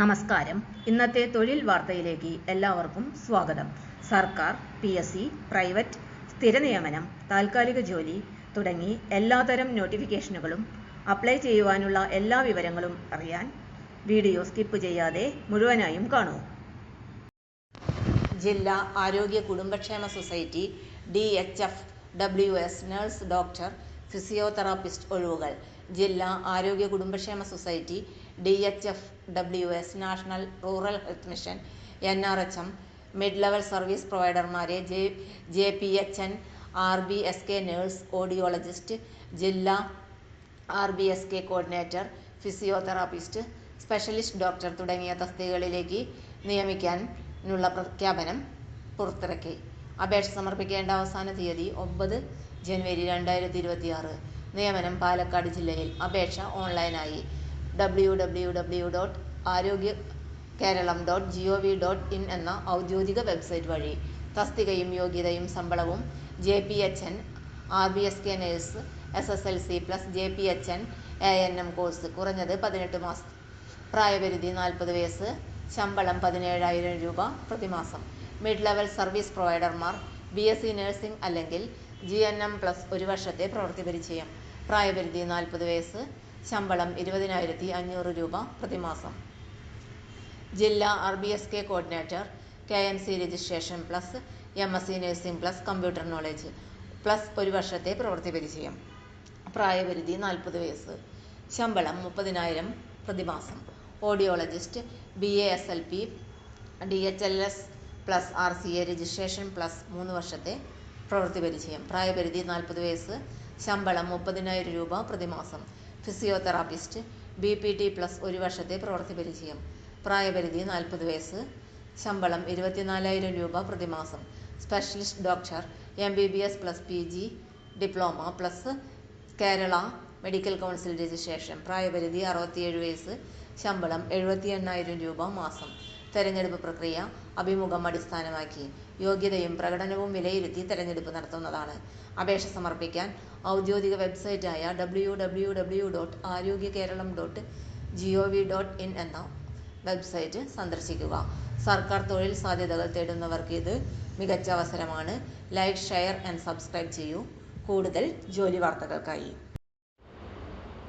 നമസ്കാരം. ഇന്നത്തെ തൊഴിൽ വാർത്തയിലേക്ക് എല്ലാവർക്കും സ്വാഗതം. സർക്കാർ പി എസ് സി പ്രൈവറ്റ് സ്ഥിരനിയമനം താൽക്കാലിക ജോലി തുടങ്ങി എല്ലാതരം നോട്ടിഫിക്കേഷനുകളും അപ്ലൈ ചെയ്യുവാനുള്ള എല്ലാ വിവരങ്ങളും അറിയാൻ വീഡിയോ സ്കിപ്പ് ചെയ്യാതെ മുഴുവനായും കാണൂ. ജില്ലാ ആരോഗ്യ കുടുംബക്ഷേമ society D H F W S nurse doctor physiotherapist ഒഴിവുകൾ. ജില്ലാ ആരോഗ്യ കുടുംബക്ഷേമ society D H F W S National Rural Health Mission N R H M mid level service പ്രൊവൈഡർമാരെ J J P H N R B S K nurse audiologist ജില്ലാ R B S K coordinator physiotherapist specialist doctor തുടങ്ങിയ തസ്തികകളിലേക്ക് നിയമിക്കാനുള്ള പ്രഖ്യാപനം പുറത്തിറക്കി. അപേക്ഷ സമർപ്പിക്കേണ്ട അവസാന തീയതി ഒമ്പത് ജനുവരി രണ്ടായിരത്തി ഇരുപത്തി ആറ് നിയമനം പാലക്കാട് ജില്ലയിൽ അപേക്ഷ ഓൺലൈനായി. W W W dot Arogya Keralam dot G O V dot in എന്ന ഔദ്യോഗിക വെബ്സൈറ്റ് വഴി തസ്തികയും യോഗ്യതയും ശമ്പളവും J P H N R B S K nurse S S L C plus J P H N A N M course കുറഞ്ഞത് പതിനെട്ട് മാസം പ്രായപരിധി നാൽപ്പത് വയസ്സ് ശമ്പളം പതിനേഴായിരം രൂപ പ്രതിമാസം. മിഡ് ലെവൽ സർവീസ് പ്രൊവൈഡർമാർ ബി എസ് സി നഴ്സിംഗ് അല്ലെങ്കിൽ ജി എൻ എം പ്ലസ് ഒരു വർഷത്തെ പ്രവൃത്തി പരിചയം. പ്രായപരിധി നാൽപ്പത് വയസ്സ് ശമ്പളം ഇരുപതിനായിരത്തി അഞ്ഞൂറ് രൂപ പ്രതിമാസം. ജില്ലാ R B S K coordinator K M C registration plus M S C nursing plus computer knowledge plus ഒരു വർഷത്തെ പ്രവൃത്തി പരിചയം. പ്രായപരിധി നാൽപ്പത് വയസ്സ്. ശമ്പളം മുപ്പതിനായിരം പ്രതിമാസം. Audiologist B A S L P D H L S plus R C A registration plus മൂന്ന് വർഷത്തെ പ്രവൃത്തി പരിചയം. പ്രായപരിധി നാൽപ്പത് വയസ്സ്. ശമ്പളം മുപ്പതിനായിരം രൂപ പ്രതിമാസം. Physiotherapist B P T plus ഒരു വർഷത്തെ പ്രവൃത്തി പരിചയം. പ്രായപരിധി നാൽപ്പത് വയസ്സ്. ശമ്പളം ഇരുപത്തിനാലായിരം രൂപ പ്രതിമാസം. Specialist doctor M B B S plus P G diploma plus Kerala medical council registration. പ്രായപരിധി അറുപത്തിയേഴ് വയസ്സ്. ശമ്പളം എഴുപത്തി എണ്ണായിരം രൂപ മാസം. തെരഞ്ഞെടുപ്പ് പ്രക്രിയ അഭിമുഖം അടിസ്ഥാനമാക്കി. യോഗ്യതയും പ്രകടനവും വിലയിരുത്തി തെരഞ്ഞെടുപ്പ് നടത്തുന്നതാണ്. അപേക്ഷ സമർപ്പിക്കാൻ ഔദ്യോഗിക വെബ്സൈറ്റായ W W W dot Arogya Keralam dot G O V dot in എന്ന വെബ്സൈറ്റ് സന്ദർശിക്കുക. സർക്കാർ തൊഴിൽ സാധ്യതകൾ തേടുന്നവർക്ക് ഇത് മികച്ച അവസരമാണ്. ലൈക്ക് ഷെയർ ആൻഡ് സബ്സ്ക്രൈബ് ചെയ്യൂ. കൂടുതൽ ജോലി വാർത്തകൾക്കായി.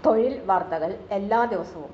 തൊഴിൽ വാർത്തകൾ എല്ലാ ദിവസവും